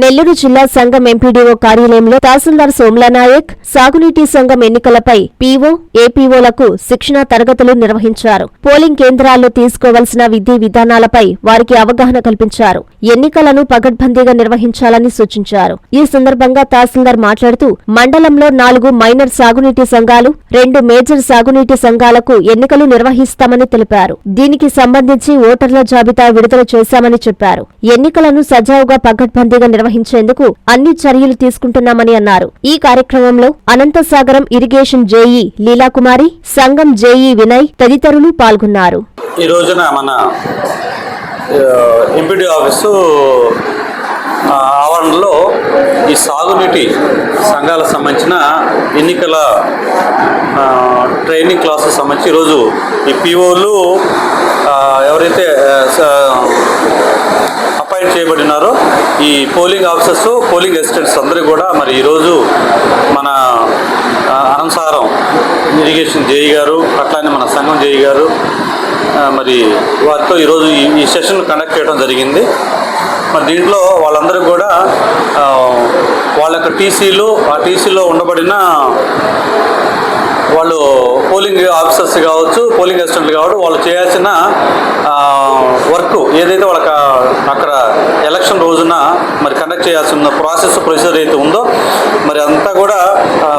నెల్లూరు జిల్లా సంఘం ఎంపీడీఓ కార్యాలయంలో తహసీల్దార్ సోమ్లానాయక్ సాగునీటి సంఘం ఎన్నికలపై పీఓ ఏపీఓలకు శిక్షణా తరగతులు నిర్వహించారు. పోలింగ్ కేంద్రాల్లో తీసుకోవలసిన విధి విధానాలపై వారికి అవగాహన కల్పించారు. ఎన్నికలను పగడ్బందీగా నిర్వహించాలని సూచించారు. ఈ సందర్భంగా తహసీల్దార్ మాట్లాడుతూ మండలంలో నాలుగు మైనర్ సాగునీటి సంఘాలు రెండు మేజర్ సాగునీటి సంఘాలకు ఎన్నికలు నిర్వహిస్తామని తెలిపారు. దీనికి సంబంధించి ఓటర్ల జాబితా విడుదల చేశామని చెప్పారు. ఎన్నికలను సజావుగా పగడ్బందీగా నిర్వహించేందుకు అన్ని చర్యలు తీసుకుంటున్నామని అన్నారు. ఈ కార్యక్రమంలో అనంతసాగరం ఇరిగేషన్ జేఈ లీలాకుమారి సంఘం జేఈ వినయ్ తదితరులు పాల్గొన్నారు. ఈ రోజున మన ఎంపీడీ ఆఫీసు ఆవరణలో ఈ సాగునీటి సంఘాలకు సంబంధించిన ఎన్నికల ట్రైనింగ్ క్లాసెస్ సంబంధించి ఈరోజు ఈ పీఓలు ఎవరైతే అపాయింట్ చేయబడినారో ఈ పోలింగ్ ఆఫీసర్స్ పోలింగ్ అసిస్టెంట్స్ అందరూ కూడా మరి ఈరోజు మన అనంసారం ఇరిగేషన్ జేఈ గారు అట్లానే మన సంఘం జేఈ గారు మరి వారితో ఈరోజు ఈ ఈ సెషన్ కండక్ట్ చేయడం జరిగింది. మరి దీంట్లో వాళ్ళందరూ కూడా వాళ్ళ యొక్క టీసీలు ఆ టీసీలో ఉండబడిన వాళ్ళు పోలింగ్ ఆఫీసర్స్ కావచ్చు పోలింగ్ అసిస్టెంట్లు కావచ్చు వాళ్ళు చేయాల్సిన వర్క్ ఏదైతే వాళ్ళకి అక్కడ ఎలక్షన్ రోజున మరి కండక్ట్ చేయాల్సిన ప్రాసెస్ ప్రొసీజర్ అయితే ఉందో మరి అంతా కూడా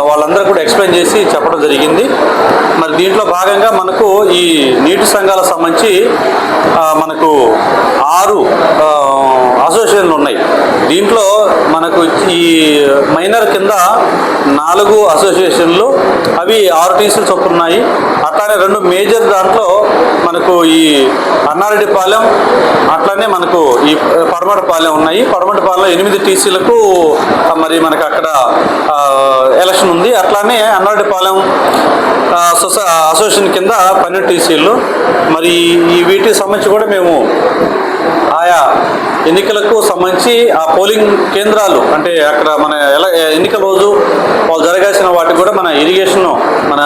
వాళ్ళందరూ కూడా ఎక్స్ప్లెయిన్ చేసి చెప్పడం జరిగింది. మరి దీంట్లో భాగంగా మనకు ఈ నీటి సంఘాలకు సంబంధించి మనకు ఆరు అసోసియేషన్లు ఉన్నాయి. దీంట్లో మనకు ఈ మైనర్ కింద నాలుగు అసోసియేషన్లు అవి ఆరు టీసీలు చొప్పున ఉన్నాయి అట్లానే రెండు మేజర్ దాంట్లో మనకు ఈ అన్నారెడ్డిపాలెం అట్లానే మనకు ఈ పడమటిపాలెం ఉన్నాయి. పడమటిపాలెంలో ఎనిమిది టీసీలకు మరి మనకు అక్కడ ఎలక్షన్ ఉంది. అట్లానే అన్నారెడ్డిపాలెం సొస అసోసియేషన్ కింద పన్నెండు టీసీలు. మరి ఈ వీటికి సంబంధించి కూడా మేము ఆయా ఎన్నికలకు సంబంధించి ఆ పోలింగ్ కేంద్రాలు అంటే అక్కడ మన ఎలా ఎన్నికల రోజు వాళ్ళు జరగాల్సిన వాటికి కూడా మన ఇరిగేషన్ మన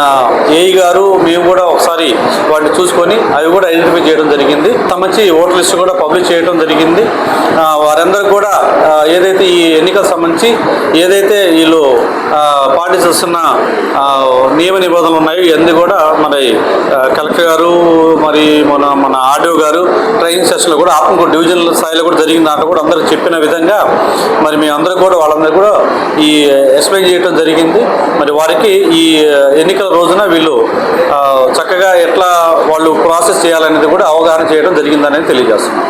ఏఈ గారు మేము కూడా ఒకసారి వాటిని చూసుకొని అవి కూడా ఐడెంటిఫై చేయడం జరిగింది. సంబంధించి ఓటర్ లిస్ట్ కూడా పబ్లిష్ చేయడం జరిగింది. వారందరూ కూడా ఏదైతే ఈ ఎన్నికలకు సంబంధించి ఏదైతే వీళ్ళు పాటిస్తున్న నియమ నిబంధనలు ఉన్నాయో ఇవన్నీ కూడా మరి కలెక్టర్ గారు మరి మన మన ఆర్డీఓ గారు ట్రైనింగ్ సెషన్లో కూడా ఆత్మకూరు డివిజనల్ స్థాయిలో కూడా జరిగిన దాంట్లో కూడా అందరూ చెప్పిన విధంగా మరి మీ అందరూ కూడా వాళ్ళందరూ కూడా ఈ ఎక్స్ప్లెయిన్ చేయడం జరిగింది. మరి వారికి ఈ ఎన్నికల రోజున వీళ్ళు చక్కగా ఎట్లా వాళ్ళు ప్రాసెస్ చేయాలనేది కూడా అవగాహన చేయడం జరిగిందనేది తెలియజేస్తున్నాం.